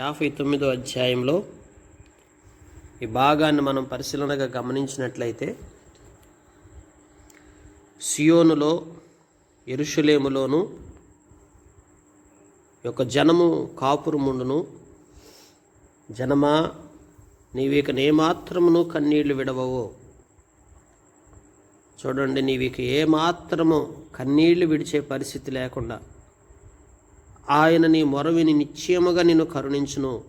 యాభై తొమ్మిదో అధ్యాయంలో ఈ భాగాన్ని మనం పరిశీలనగా గమనించినట్లయితే సియోనులో ఎరుషులేములోను యొక్క జనము కాపురముండును జనమా నీవిక నేమాత్రమును కన్నీళ్ళు విడవవో. చూడండి నీవిక ఏమాత్రము కన్నీళ్ళు విడిచే పరిస్థితి లేకుండా ఆయన నీ మొరవిని నిశ్చయముగా నిన్ను కరుణించును.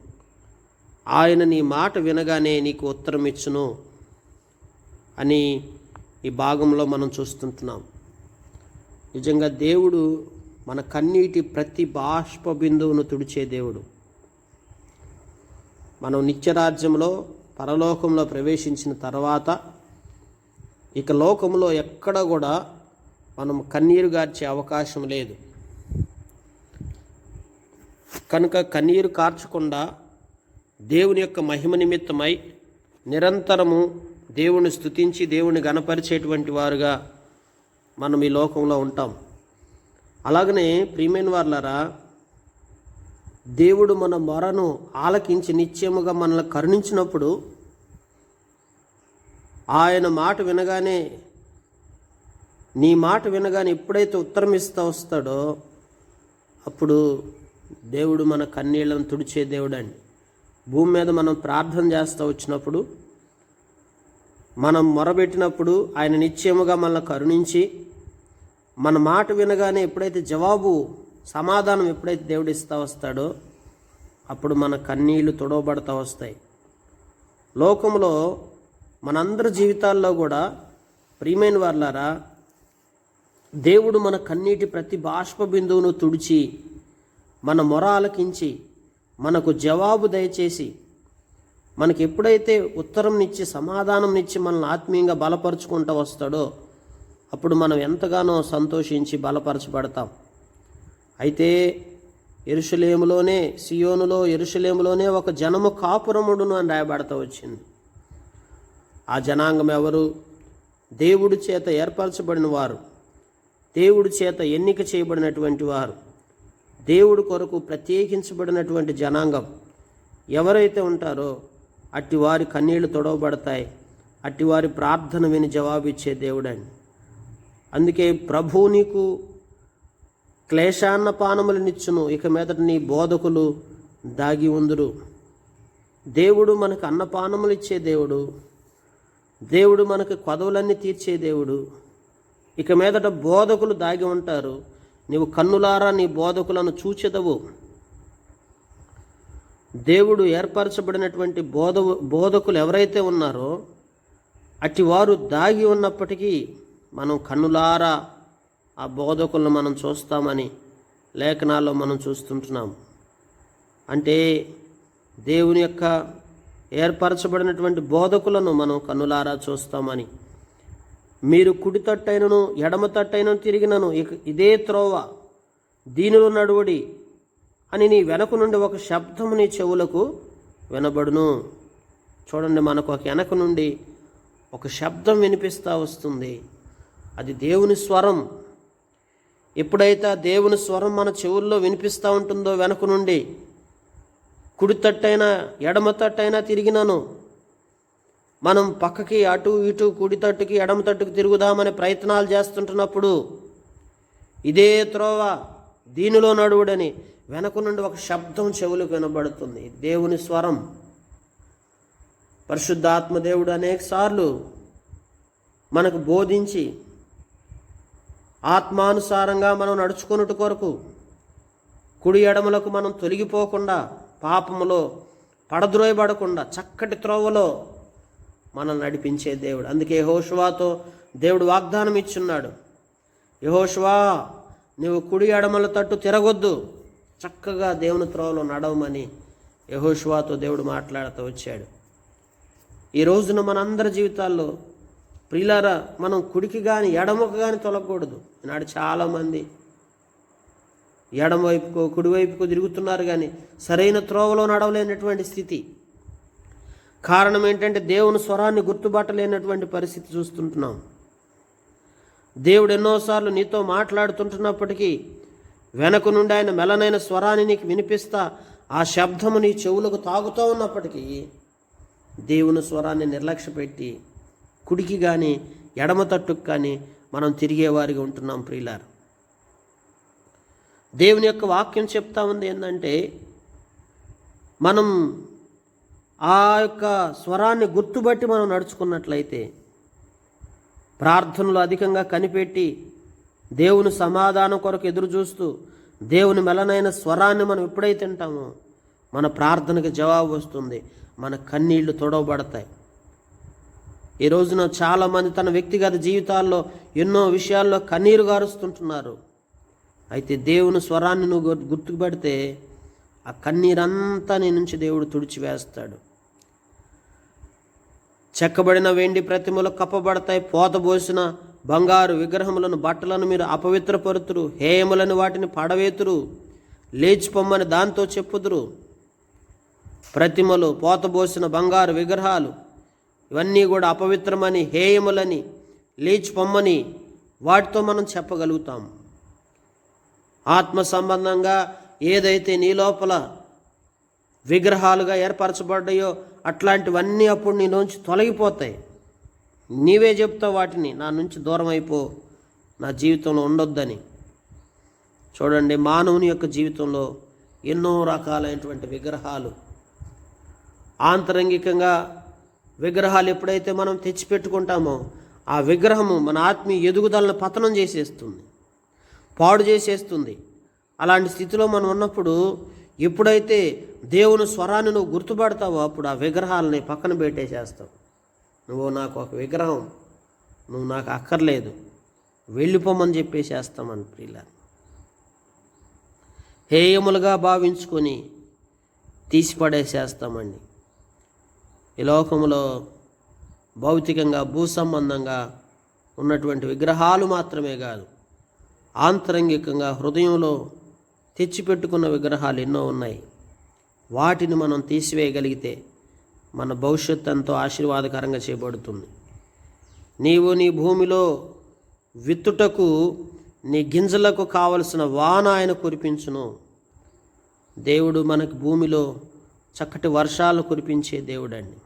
ఆయన నీ మాట వినగానే నీకు ఉత్తరం ఇచ్చును అని ఈ భాగంలో మనం చూస్తుంటున్నాం. నిజంగా దేవుడు మన కన్నీటి ప్రతి బాష్ప బిందువును తుడిచే దేవుడు. మనం నిత్యరాజ్యంలో పరలోకంలో ప్రవేశించిన తర్వాత ఇక లోకంలో ఎక్కడ కూడా మనం కన్నీరు గార్చే అవకాశం లేదు. కనుక కన్నీరు కార్చకుండా దేవుని యొక్క మహిమ నిమిత్తమై నిరంతరము దేవుని స్థుతించి దేవుని గణపరిచేటువంటి వారుగా మనం ఈ లోకంలో ఉంటాం. అలాగనే ప్రియమైన వార్లరా దేవుడు మన మొరను ఆలకించి నిత్యముగా మనల్ని కరుణించినప్పుడు ఆయన మాట వినగానే నీ మాట వినగానే ఎప్పుడైతే ఉత్తరం ఇస్తా వస్తాడో అప్పుడు దేవుడు మన కన్నీళ్ళను తుడిచే దేవుడు అండి భూమి మీద మనం ప్రార్థన చేస్తూ వచ్చినప్పుడు మనం మొరబెట్టినప్పుడు ఆయన నిశ్చయముగా మనల్ని కరుణించి మన మాట వినగానే ఎప్పుడైతే జవాబు సమాధానం ఎప్పుడైతే దేవుడు ఇస్తూ వస్తాడో అప్పుడు మన కన్నీళ్ళు తొడవబడతా వస్తాయి. లోకంలో మనందరి జీవితాల్లో కూడా ప్రియమైన వర్లారా దేవుడు మన కన్నీటి ప్రతి బాష్ప బిందువును తుడిచి మన మొర ఆలకించి మనకు జవాబు దయచేసి మనకి ఎప్పుడైతే ఉత్తరంనిచ్చి సమాధానంనిచ్చి మనల్ని ఆత్మీయంగా బలపరుచుకుంటూ వస్తాడో అప్పుడు మనం ఎంతగానో సంతోషించి బలపరచబడతాం. అయితే ఎరుషులేములోనే సియోనులో ఎరుషులేములోనే ఒక జనము కాపురముడును అని రాయబడతా వచ్చింది. ఆ జనాంగం ఎవరు? దేవుడి చేత ఏర్పరచబడిన వారు. దేవుడి చేత ఎన్నిక చేయబడినటువంటి వారు. దేవుడు కొరకు ప్రత్యేకించబడినటువంటి జనాంగం ఎవరైతే ఉంటారో అట్టి వారి కన్నీళ్ళు తొడవబడతాయి. అట్టి వారి ప్రార్థన విని జవాబిచ్చే దేవుడని. అందుకే ప్రభు నీకు క్లేశాన్న పానములనిచ్చును ఇక మీదట నీ బోధకులు దాగి ఉందురు. దేవుడు మనకు అన్నపానములు ఇచ్చే దేవుడు. దేవుడు మనకు కొదవులన్నీ తీర్చే దేవుడు. ఇక మీదట బోధకులు దాగి ఉంటారు. నీవు కన్నులారా నీ బోధకులను చూచెదవు. దేవుడు ఏర్పరచబడినటువంటి బోధ బోధకులు ఎవరైతే ఉన్నారో అటివారు వారు దాగి ఉన్నప్పటికీ మనం కన్నులారా ఆ బోధకులను మనం చూస్తామని లేఖనాల్లో మనం చూస్తుంటున్నాం. అంటే దేవుని యొక్క ఏర్పరచబడినటువంటి బోధకులను మనం కన్నులారా చూస్తామని. మీరు కుడి తట్టైనను ఎడమ తట్టైనను తిరిగినను ఇక ఇదే త్రోవ. దీనిలో నడువడి అని నీ వెనక నుండి ఒక శబ్దము నీ చెవులకు వినబడును. చూడండి మనకు ఒక వెనక నుండి ఒక శబ్దం వినిపిస్తూ వస్తుంది. అది దేవుని స్వరం. ఎప్పుడైతే ఆ దేవుని స్వరం మన చెవుల్లో వినిపిస్తూ ఉంటుందో వెనక నుండి కుడి తట్టైనా ఎడమ తట్టైనా తిరిగినాను మనం పక్కకి అటు ఇటు కుడి తట్టుకి ఎడమ తట్టుకి తిరుగుదామనే ప్రయత్నాలు చేస్తుంటున్నప్పుడు ఇదే త్రోవ దీనిలో నడువుడని వెనక నుండి ఒక శబ్దం చెవులకు వినబడుతుంది. దేవుని స్వరం. పరిశుద్ధాత్మ దేవుడు అనేక సార్లు మనకు బోధించి ఆత్మానుసారంగా మనం నడుచుకున్నట్టు కొరకు కుడి ఎడమలకు మనం తొలగిపోకుండా పాపములో పడద్రోయబడకుండా చక్కటి త్రోవలో మనం నడిపించే దేవుడు. అందుకే యహోషువాతో దేవుడు వాగ్దానం ఇచ్చున్నాడు. యహోషువా నువ్వు కుడి ఎడమల తట్టు తిరగొద్దు. చక్కగా దేవుని త్రోవలో నడవమని యహోషువాతో దేవుడు మాట్లాడుతూ వచ్చాడు. ఈ రోజున మనందరి జీవితాల్లో ప్రియులారా మనం కుడికి కానీ ఎడమకు కానీ తొలగకూడదు. ఈనాడు చాలామంది ఎడమవైపుకో కుడివైపుకో తిరుగుతున్నారు కానీ సరైన త్రోవలో నడవలేనటువంటి స్థితి. కారణం ఏంటంటే దేవుని స్వరాన్ని గుర్తుపట్టలేనటువంటి పరిస్థితి చూస్తుంటున్నాం. దేవుడు ఎన్నోసార్లు నీతో మాట్లాడుతుంటున్నప్పటికీ వెనక నుండి ఆయన మెలనైన స్వరాన్ని నీకు వినిపిస్తా ఆ శబ్దము నీ చెవులకు తాగుతూ ఉన్నప్పటికీ దేవుని స్వరాన్ని నిర్లక్ష్యపెట్టి కుడికి కానీ ఎడమ తట్టుకు కానీ మనం తిరిగేవారిగా ఉంటున్నాం ప్రియులారు. దేవుని యొక్క వాక్యం చెప్తా ఉంది ఏంటంటే మనం ఆ యొక్క స్వరాన్ని గుర్తుబట్టి మనం నడుచుకున్నట్లయితే ప్రార్థనలు అధికంగా కనిపెట్టి దేవుని సమాధానం కొరకు ఎదురు చూస్తూ దేవుని మెలనైన స్వరాన్ని మనం ఎప్పుడైతే తింటామో మన ప్రార్థనకి జవాబు వస్తుంది. మన కన్నీళ్ళు తొడవబడతాయి. ఈ రోజున చాలామంది తన వ్యక్తిగత జీవితాల్లో ఎన్నో విషయాల్లో కన్నీరు గారుస్తుంటున్నారు. అయితే దేవుని స్వరాన్ని నువ్వు గుర్తుపెడితే ఆ కన్నీరంతా నీ నుంచి దేవుడు తుడిచివేస్తాడు. చెక్కబడిన వెండి ప్రతిమలు కప్పబడతాయి. పోతబోసిన బంగారు విగ్రహములను బట్టలను మీరు అపవిత్రపరుతురు. హేయములను వాటిని పడవేతురు. లేచిపోమ్మని దాంతో చెప్పుదురు. ప్రతిమలు పోతబోసిన బంగారు విగ్రహాలు ఇవన్నీ కూడా అపవిత్రమని హేయములని లేచిపోమ్మని వాటితో మనం చెప్పగలుగుతాం. ఆత్మ సంబంధంగా ఏదైతే నీ లోపల విగ్రహాలుగా ఏర్పరచబడ్డాయో అట్లాంటివన్నీ అప్పుడు నీ నుంచి తొలగిపోతాయి. నీవే చెప్తావు వాటిని నా నుంచి దూరం అయిపో నా జీవితంలో ఉండొద్దని. చూడండి మానవుని యొక్క జీవితంలో ఎన్నో రకాలైనటువంటి విగ్రహాలు. ఆంతరంగికంగా విగ్రహాలు ఎప్పుడైతే మనం తెచ్చిపెట్టుకుంటామో ఆ విగ్రహము మన ఆత్మీయ ఎదుగుదలను పతనం చేసేస్తుంది పాడు చేసేస్తుంది. అలాంటి స్థితిలో మనం ఉన్నప్పుడు ఎప్పుడైతే దేవుని స్వరాన్ని నువ్వు గుర్తుపడతావో అప్పుడు ఆ విగ్రహాలని పక్కన పెట్టేసేస్తావు. నువ్వు నాకు ఒక విగ్రహం నువ్వు నాకు అక్కర్లేదు వెళ్ళిపోమని చెప్పేసేస్తామని ప్రియుల హేయములుగా భావించుకొని తీసిపడేసేస్తామండి. ఈ లోకంలో భౌతికంగా భూ సంబంధంగా ఉన్నటువంటి విగ్రహాలు మాత్రమే కాదు ఆంతరంగికంగా హృదయంలో తెచ్చిపెట్టుకున్న విగ్రహాలు ఎన్నో ఉన్నాయి. వాటిని మనం తీసివేయగలిగితే మన భవిష్యత్తు ఎంతో ఆశీర్వాదకరంగా చేయబడుతుంది. నీవు నీ భూమిలో విత్తుటకు నీ గింజలకు కావలసిన వాన ఆయన కురిపించును. దేవుడు మనకు భూమిలో చక్కటి వర్షాలు కురిపించే దేవుడండి.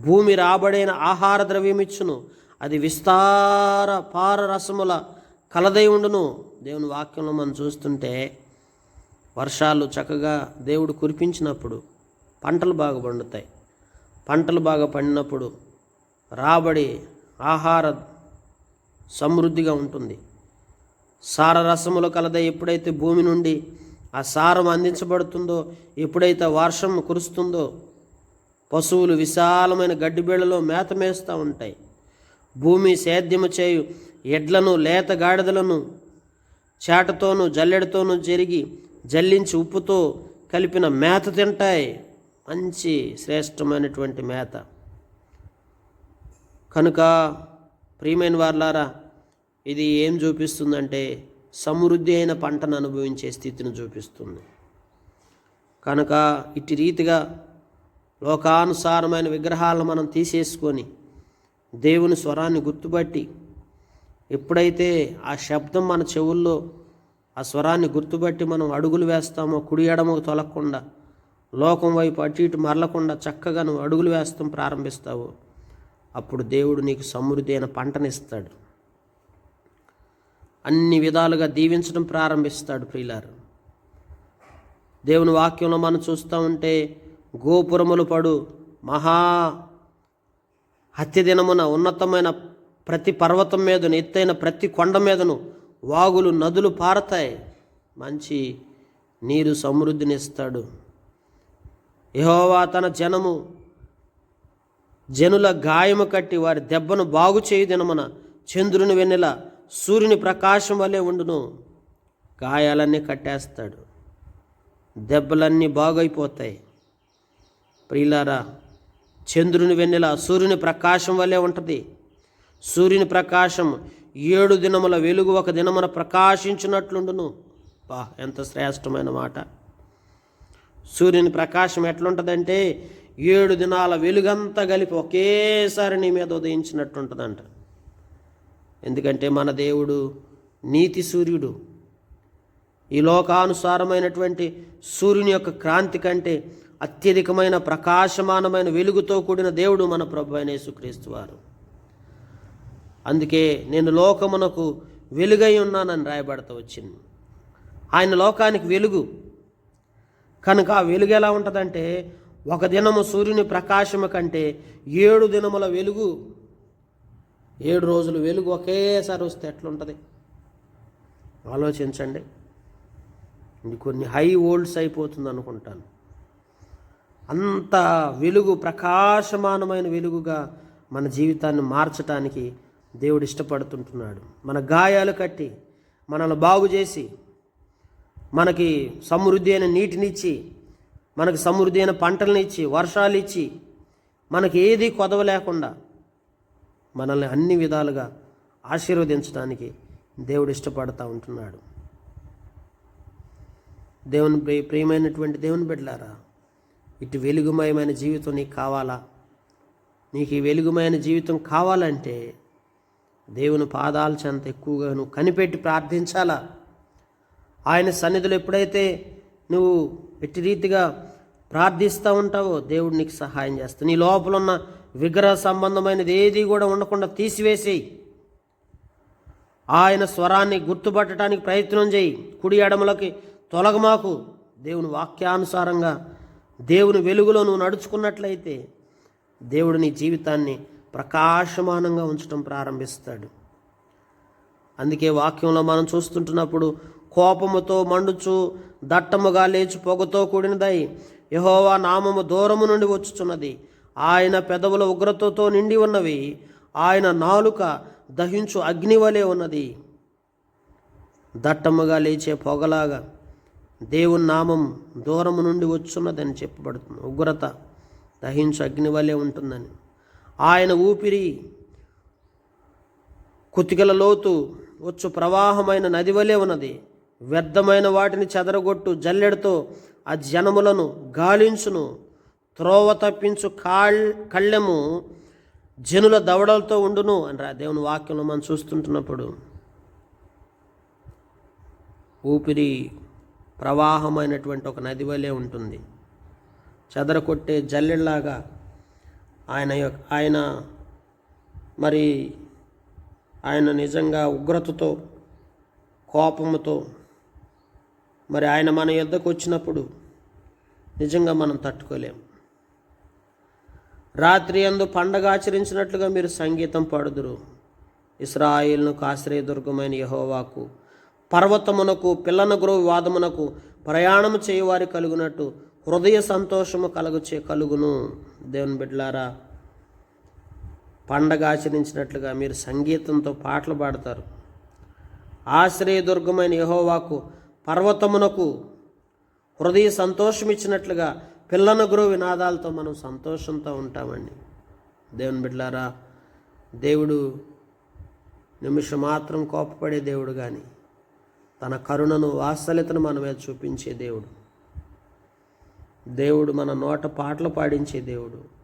భూమి రాబడైన ఆహార ద్రవ్యం ఇచ్చును అది విస్తార పార రసముల కలదైవుండును. దేవుని వాక్యంలో మనం చూస్తుంటే వర్షాలు చక్కగా దేవుడు కురిపించినప్పుడు పంటలు బాగా పండుతాయి. పంటలు బాగా పండినప్పుడు రాబడి ఆహార సమృద్ధిగా ఉంటుంది. సారరసములు కలదై ఎప్పుడైతే భూమి నుండి ఆ సారం అందించబడుతుందో ఎప్పుడైతే వర్షం కురుస్తుందో పశువులు విశాలమైన గడ్డిబీళ్ళలో మేత మేస్తూ ఉంటాయి. భూమి సేద్యము చేయు ఎడ్లను లేత గాడిదలను చేటతోనూ జల్లెడతోనూ జరిగి జల్లించి ఉప్పుతో కలిపిన మేత తింటాయి. మంచి శ్రేష్టమైనటువంటి మేత. కనుక ప్రియమైన వార్లారా ఇది ఏం చూపిస్తుందంటే సమృద్ధి అయిన పంటను అనుభవించే స్థితిని చూపిస్తుంది. కనుక ఇట్టి రీతిగా లోకానుసారమైన విగ్రహాలను మనం తీసేసుకొని దేవుని స్వరాన్ని గుర్తుపట్టి ఎప్పుడైతే ఆ శబ్దం మన చెవుల్లో ఆ స్వరాన్ని గుర్తుపట్టి మనం అడుగులు వేస్తామో కుడి ఎడమకు తొలకుండా లోకం వైపు అటు ఇటు మరలకుండా చక్కగా నువ్వు అడుగులు వేస్తాం ప్రారంభిస్తావు. అప్పుడు దేవుడు నీకు సమృద్ధి అయిన పంటనిస్తాడు. అన్ని విధాలుగా దీవించడం ప్రారంభిస్తాడు ప్రియులారు. దేవుని వాక్యంలో మనం చూస్తూ ఉంటే గోపురములు పడు మహా హత్య దినమున ఉన్నతమైన ప్రతి పర్వతం మీదను ఎత్తైన ప్రతి కొండ మీదను వాగులు నదులు పారతాయి. మంచి నీరు సమృద్ధినిస్తాడు. యహోవా తన జనము జనుల గాయము కట్టి వారి దెబ్బను బాగు చేయు దినమున చంద్రుని వెన్నెల సూర్యుని ప్రకాశం వలె ఉండును. గాయాలన్నీ కట్టేస్తాడు. దెబ్బలన్నీ బాగైపోతాయి. ప్రియులారా చంద్రుని వెన్నెల సూర్యుని ప్రకాశం వలె ఉంటుంది. సూర్యుని ప్రకాశం ఏడు దినముల వెలుగు ఒక దినమున ప్రకాశించినట్లుండును. బా ఎంత శ్రేష్టమైన మాట. సూర్యుని ప్రకాశం ఎట్లుంటుందంటే ఏడు దినాల వెలుగంతా కలిపి ఒకేసారి నీ మీద ఉదయించినట్టుంటుందంట ఎందుకంటే మన దేవుడు నీతి సూర్యుడు. ఈ లోకానుసారమైనటువంటి సూర్యుని యొక్క క్రాంతి కంటే అత్యధికమైన ప్రకాశమానమైన వెలుగుతో కూడిన దేవుడు మన ప్రభు అయిన యేసుక్రీస్తు వారు. అందుకే నేను లోకమునకు వెలుగై ఉన్నానని రాయబడతా వచ్చింది. ఆయన లోకానికి వెలుగు. కనుక ఆ వెలుగు ఎలా ఉంటుందంటే ఒక దినము సూర్యుని ప్రకాశము కంటే ఏడు దినముల వెలుగు. ఏడు రోజులు వెలుగు ఒకేసారి వస్తే ఎట్లుంటుంది? ఆలోచించండి. ఇది కొన్ని హై ఓల్డ్స్ అయిపోతుంది అనుకుంటాను అంత వెలుగు ప్రకాశమానమైన వెలుగుగా మన జీవితాన్ని మార్చటానికి దేవుడు ఇష్టపడుతుంటున్నాడు. మన గాయాలు కట్టి మనల్ని బాగు చేసి మనకి సమృద్ధి అయిన నీటినిచ్చి మనకి సమృద్ధి అయిన పంటలను ఇచ్చి వర్షాలు ఇచ్చి మనకి ఏది కొదవ లేకుండా మనల్ని అన్ని విధాలుగా ఆశీర్వదించడానికి దేవుడు ఇష్టపడతా ఉంటున్నాడు. దేవుని ప్రియ ప్రియమైనటువంటి దేవుని బిడ్డలారా ఇటు వెలుగుమయమైన జీవితం నీకు కావాలా? నీకు ఈ వెలుగుమైన జీవితం కావాలంటే దేవుని పాదాల చెంత ఎక్కువగా నువ్వు కనిపెట్టి ప్రార్థించాలా? ఆయన సన్నిధిలో ఎప్పుడైతే నువ్వు ఎట్టి రీతిగా ప్రార్థిస్తూ ఉంటావో దేవుడు నీకు సహాయం చేస్తాడు. నీ లోపల ఉన్న విగ్రహ సంబంధమైనది ఏది కూడా ఉండకుండా తీసివేసేయి. ఆయన స్వరాన్ని గుర్తుపట్టడానికి ప్రయత్నం చేయి. కుడి ఎడమలకి తొలగమాకు. దేవుని వాక్యానుసారంగా దేవుని వెలుగులో నువ్వు నడుచుకున్నట్లయితే దేవుడు నీ జీవితాన్ని ప్రకాశమానంగా ఉంచడం ప్రారంభిస్తాడు. అందుకే వాక్యంలో మనం చూస్తుంటున్నప్పుడు కోపముతో మండుచు దట్టముగా లేచి పొగతో కూడినదై యహోవా నామము దూరము నుండి వచ్చుచున్నది. ఆయన పెదవుల ఉగ్రతతో నిండి ఉన్నవి ఆయన నాలుక దహించు అగ్ని వలె ఉన్నది. దట్టముగా లేచే పొగలాగా దేవుని నామం దూరము నుండి వచ్చున్నదని చెప్పబడుతుంది. ఉగ్రత దహించు అగ్ని వలె ఉంటుందని. ఆయన ఊపిరి కుతికల లోతు వచ్చు ప్రవాహమైన నది వలె ఉన్నది. వ్యర్థమైన వాటిని చెదరగొట్టు జల్లెడతో ఆ జనములను గాలించును. త్రోవ తప్పించు కాళ్ కళ్ళెము జనుల దవడలతో ఉండును అని రా దేవుని వాక్యంలో మనం చూస్తుంటున్నప్పుడు ఊపిరి ప్రవాహమైనటువంటి ఒక నది వలె ఉంటుంది. చెదరకొట్టే జల్లెళ్ళాగా ఆయన యొక్క ఆయన మరి ఆయన నిజంగా ఉగ్రతతో కోపముతో మరి ఆయన మన యుద్ధకు వచ్చినప్పుడు నిజంగా మనం తట్టుకోలేము రాత్రి అందు పండగ ఆచరించినట్లుగా మీరు సంగీతం పాడుదురు. ఇస్రాయిల్ను దుర్గమైన యహోవాకు పర్వతమునకు పిల్లన గ్రోవి వాదమునకు ప్రయాణము చేయవారి కలుగునట్టు హృదయ సంతోషము కలుగుచే కలుగును. దేవుని బిడ్డలారా పండగ ఆచరించినట్లుగా మీరు సంగీతంతో పాటలు పాడతారు. ఆశ్రయదుర్గమైన యహోవాకు పర్వతమునకు హృదయ సంతోషం ఇచ్చినట్లుగా పిల్లన గురు వినాదాలతో మనం సంతోషంతో ఉంటామండి. దేవుని బిడ్డలారా దేవుడు నిమిషం మాత్రం కోపపడే దేవుడు కానీ తన కరుణను వాత్సల్యతను మన మీద చూపించే దేవుడు. దేవుడు మన నోట పాటలు పాడించే దేవుడు.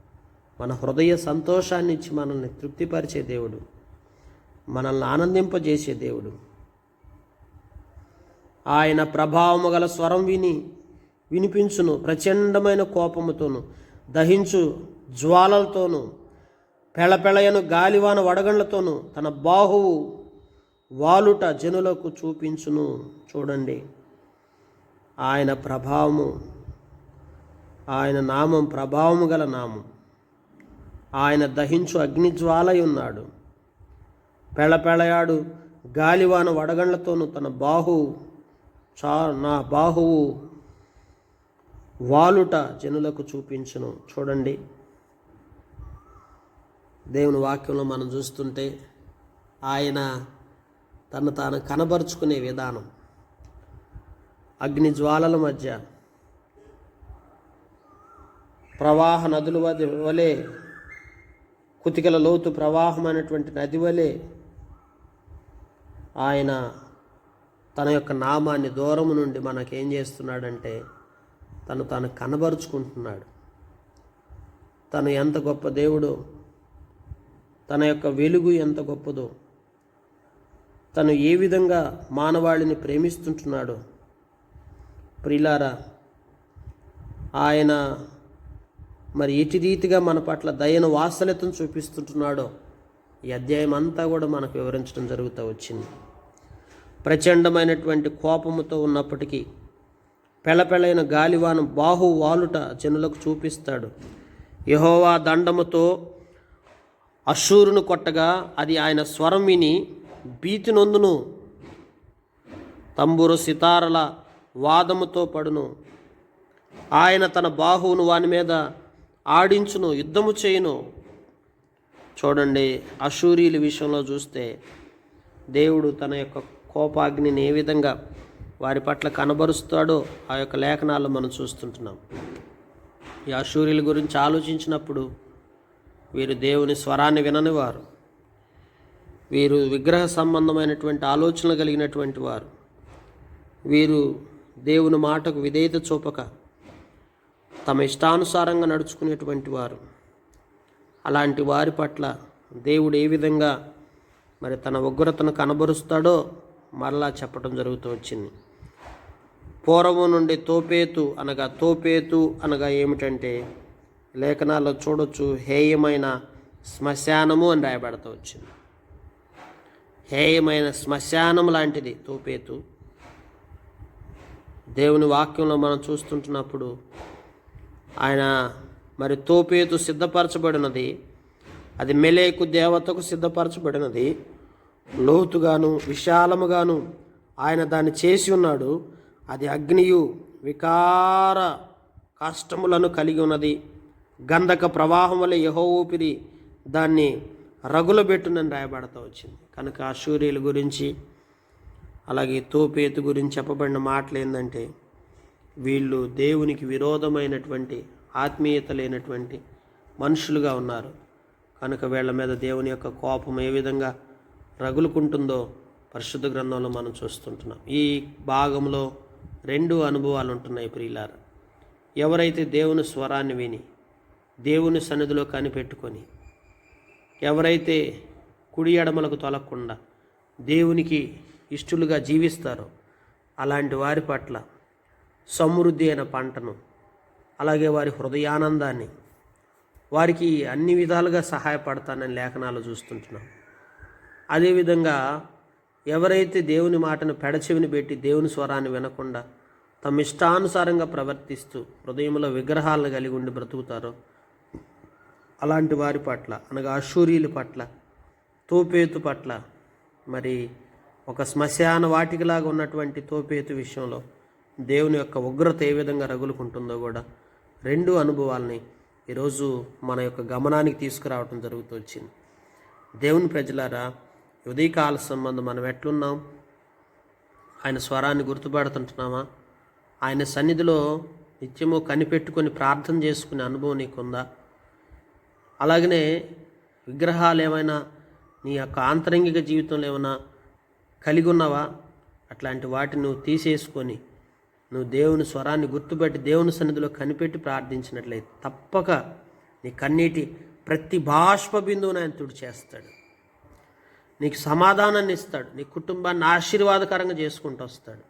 మన హృదయ సంతోషాన్ని ఇచ్చి మనల్ని తృప్తిపరిచే దేవుడు. మనల్ని ఆనందింపజేసే దేవుడు. ఆయన ప్రభావము గల స్వరం విని వినిపించును ప్రచండమైన కోపముతోను దహించు జ్వాలలతోనూ పెళపెళయను గాలివాన వడగండ్లతోనూ తన బాహువు వాలుట జనులకు చూపించును. చూడండి ఆయన ప్రభావము ఆయన నామం ప్రభావము గల నామం. ఆయన దహించు అగ్నిజ్వాలై ఉన్నాడు. పెళపెళయాడు గాలివాన వడగండ్లతోనూ తన బాహు చా నా బాహువు వాలుట జనులకు చూపించను. చూడండి. దేవుని వాక్యంలో మనం చూస్తుంటే ఆయన తను తాను కనబరుచుకునే విధానం. అగ్ని జ్వాలల మధ్య ప్రవాహ నదుల వలె కుతికల లోతు ప్రవాహమైనటువంటి నది వలె ఆయన తన యొక్క నామాన్ని దూరము నుండి మనకేం చేస్తున్నాడంటే తను తాను కనబరుచుకుంటున్నాడు. తను ఎంత గొప్ప దేవుడో తన యొక్క వెలుగు ఎంత గొప్పదో తను ఏ విధంగా మానవాళిని ప్రేమిస్తుంటున్నాడో ప్రిలారా ఆయన మరి ఎటి రీతిగా మన పట్ల దయను వాత్సల్యతను చూపిస్తుంటున్నాడో ఈ అధ్యాయం అంతా కూడా మనకు వివరించడం జరుగుతూ వచ్చింది. ప్రచండమైనటువంటి కోపముతో ఉన్నప్పటికీ పెళపెళైన గాలివాన బాహు వాలుట జనులకు చూపిస్తాడు. యహోవా దండముతో అశూరును కొట్టగా అది ఆయన స్వరం విని భీతి నొందును తంబురు సితారల వాదముతో పడును. ఆయన తన బాహువును వాని మీద ఆడించును యుద్ధము చేయును. చూడండి అశూరీల విషయంలో చూస్తే దేవుడు తన యొక్క కోపాగ్నిని ఏ విధంగా వారి పట్ల కనబరుస్తాడో ఆ యొక్క లేఖనాల్లో మనం చూస్తుంటున్నాం. ఈ అశూరీల గురించి ఆలోచించినప్పుడు వీరు దేవుని స్వరాన్ని వినని వారు వీరు విగ్రహ సంబంధమైనటువంటి ఆలోచనలు కలిగినటువంటి వారు. వీరు దేవుని మాటకు విధేయత చూపక తమ ఇష్టానుసారంగా నడుచుకునేటువంటి వారు. అలాంటి వారి పట్ల దేవుడు ఏ విధంగా మరి తన ఉగ్రతను కనబరుస్తాడో మరలా చెప్పడం జరుగుతూ వచ్చింది. పూర్వం నుండి తోపేతు అనగా తోపేతు అనగా ఏమిటంటే లేఖనాల్లో చూడొచ్చు హేయమైన శ్మశానము అని రాయబడతా వచ్చింది. హేయమైన శ్మశానం లాంటిది తోపేతు. దేవుని వాక్యంలో మనం చూస్తుంటున్నప్పుడు ఆయన మరి తోపేతు సిద్ధపరచబడినది. అది మెలేకు దేవతకు సిద్ధపరచబడినది. లోతుగాను విశాలముగాను ఆయన దాన్ని చేసి ఉన్నాడు. అది అగ్నియు వికార కష్టములను కలిగి ఉన్నది. గంధక ప్రవాహం వల్ల యహో ఊపిరి దాన్ని రగులబెట్టునని రాయబడతా వచ్చింది. కనుక అశూర్యుల గురించి అలాగే తోపేతు గురించి చెప్పబడిన మాటలు ఏంటంటే వీళ్ళు దేవునికి విరోధమైనటువంటి ఆత్మీయత లేనటువంటి మనుషులుగా ఉన్నారు. కనుక వీళ్ళ మీద దేవుని యొక్క కోపం ఏ విధంగా రగులుకుంటుందో పరిశుద్ధ గ్రంథంలో మనం చూస్తుంటున్నాం. ఈ భాగంలో రెండు అనుభవాలు ఉంటున్నాయి ప్రియులార. ఎవరైతే దేవుని స్వరాన్ని విని దేవుని సన్నిధిలో కనిపెట్టుకొని ఎవరైతే కుడి ఎడమలకు తొలగకుండా దేవునికి ఇష్టలుగా జీవిస్తారో అలాంటి వారి పట్ల సమృద్ధి అయిన పంటను అలాగే వారి హృదయానందాన్ని వారికి అన్ని విధాలుగా సహాయపడతానని లేఖనాలు చూస్తుంటున్నాం. అదేవిధంగా ఎవరైతే దేవుని మాటను పెడచెవిని పెట్టి దేవుని స్వరాన్ని వినకుండా తమ ఇష్టానుసారంగా ప్రవర్తిస్తూ హృదయంలో విగ్రహాలను కలిగి ఉండి బ్రతుకుతారో అలాంటి వారి పట్ల అనగా అశూరీల పట్ల తోపేతు పట్ల మరి ఒక శ్మశాన వాటికలాగా ఉన్నటువంటి తోపేతు విషయంలో దేవుని యొక్క ఉగ్రత ఏ విధంగా రగులుకుంటుందో కూడా రెండు అనుభవాల్ని ఈరోజు మన యొక్క గమనానికి తీసుకురావడం జరుగుతూ వచ్చింది. దేవుని ప్రజలారా ఉదయకాల సంబంధం మనం ఎట్లున్నాం? ఆయన స్వరాన్ని గుర్తుపడుతుంటున్నామా ఆయన సన్నిధిలో నిత్యము కనిపెట్టుకొని ప్రార్థన చేసుకునే అనుభవం నీకుందా? అలాగనే విగ్రహాలు ఏమైనా నీ యొక్క ఆంతరంగిక జీవితంలో ఏమైనా కలిగి ఉన్నావా? అట్లాంటి వాటిని నువ్వు తీసేసుకొని నువ్వు దేవుని స్వరాన్ని గుర్తుపెట్టి దేవుని సన్నిధిలో కనిపెట్టి ప్రార్థించినట్లయితే తప్పక నీ కన్నీటి ప్రతి బాష్ప బిందువుని ఆయన తుడిచేస్తాడు నీకు సమాధానాన్ని ఇస్తాడు. నీ కుటుంబాన్ని ఆశీర్వాదకరంగా చేసుకుంటూ వస్తాడు.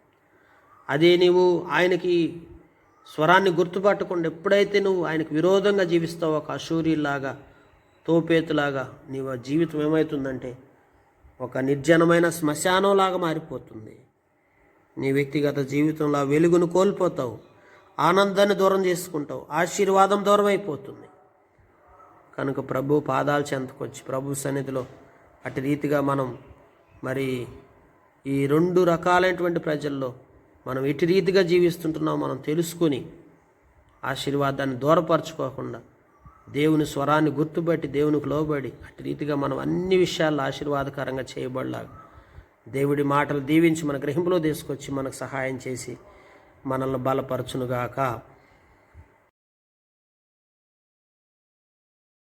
అదే నీవు ఆయనకి స్వరాన్ని గుర్తుపట్టకుండా ఎప్పుడైతే నువ్వు ఆయనకు విరోధంగా జీవిస్తావో ఒక అశూరిలాగా తోపేతులాగా నీవు జీవితం ఏమవుతుందంటే ఒక నిర్జనమైన శ్మశానంలాగా మారిపోతుంది. నీ వ్యక్తిగత జీవితంలో వెలుగును కోల్పోతావు. ఆనందాన్ని దూరం చేసుకుంటావు. ఆశీర్వాదం దూరం అయిపోతుంది కనుక ప్రభు పాదాలు చెంతకొచ్చి ప్రభు సన్నిధిలో అటు రీతిగా మనం మరి ఈ రెండు రకాలైనటువంటి ప్రజల్లో మనం ఎటు రీతిగా జీవిస్తుంటున్నామో మనం తెలుసుకొని ఆశీర్వాదాన్ని దూరపరచుకోకుండా దేవుని స్వరాన్ని గుర్తుపట్టి దేవునికి లోబడి అటు రీతిగా మనం అన్ని విషయాల్లో ఆశీర్వాదకరంగా చేయబడలాగా దేవుడి మాటలు దీవించి మన గ్రహింపులో తీసుకొచ్చి మనకు సహాయం చేసి మనల్ని బలపరచునుగాక.